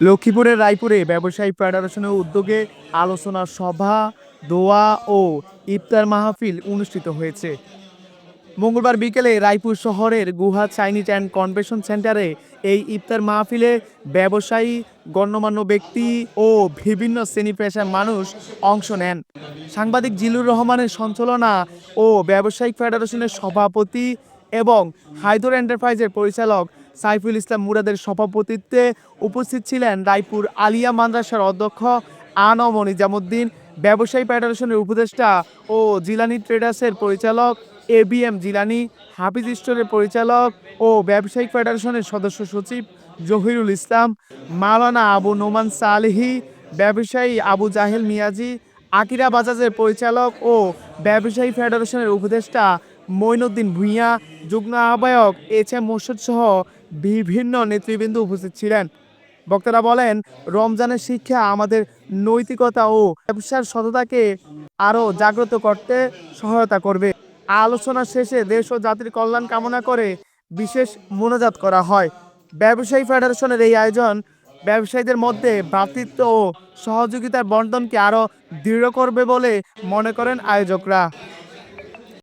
লক্ষ্মীপুরের রায়পুরে ব্যবসায়ী ফেডারেশনের উদ্যোগে আলোচনা সভা, দোয়া ও ইফতার মাহফিল অনুষ্ঠিত হয়েছে। মঙ্গলবার বিকেলে রায়পুর শহরের গুহা চাইনিজ অ্যান্ড কনভেনশন সেন্টারে এই ইফতার মাহফিলে ব্যবসায়ী, গণ্যমান্য ব্যক্তি ও বিভিন্ন শ্রেণি পেশার মানুষ অংশ নেন। সাংবাদিক জিলুর রহমানের সঞ্চালনা ও ব্যবসায়িক ফেডারেশনের সভাপতি এবং হায়দর এন্টারপ্রাইজের পরিচালক সাইফুল ইসলাম মুরাদের সভাপতিত্বে উপস্থিত ছিলেন রায়পুর আলিয়া মাদ্রাসার অধ্যক্ষ আনম নিজামুদ্দিন, ব্যবসায়ী ফেডারেশনের উপদেষ্টা ও জিলানি ট্রেডার্সের পরিচালক A B M Jilani, Hafiz স্টোরের পরিচালক ও ব্যবসায়িক ফেডারেশনের সদস্য সচিব জহিরুল ইসলাম, মাওলানা আবু নোমান সালেহি, ব্যবসায়ী আবু জাহেল মিয়াজি, আকিরা বাজাজের পরিচালক ও ব্যবসায়ী ফেডারেশনের উপদেষ্টা মঈনুদ্দিন ভূঁইয়া, যুগ্ম আহ্বায়ক এইচ এম মোর্শেদ সহ বিভিন্ন নেতৃবৃন্দ উপস্থিত ছিলেন। বক্তারা বলেন, রমজানের শিক্ষা আমাদের নৈতিকতা ও ব্যবসার সততাকে আরও জাগ্রত করতে সহায়তা করবে। আলোচনা শেষে দেশ ও জাতির কল্যাণ কামনা করে বিশেষ মোনাজাত করা হয়। ব্যবসায়ী ফেডারেশনের এই আয়োজন ব্যবসায়ীদের মধ্যে ভ্রাতৃত্ব ও সহযোগিতার বন্টনকে আরও দৃঢ় করবে বলে মনে করেন আয়োজকরা।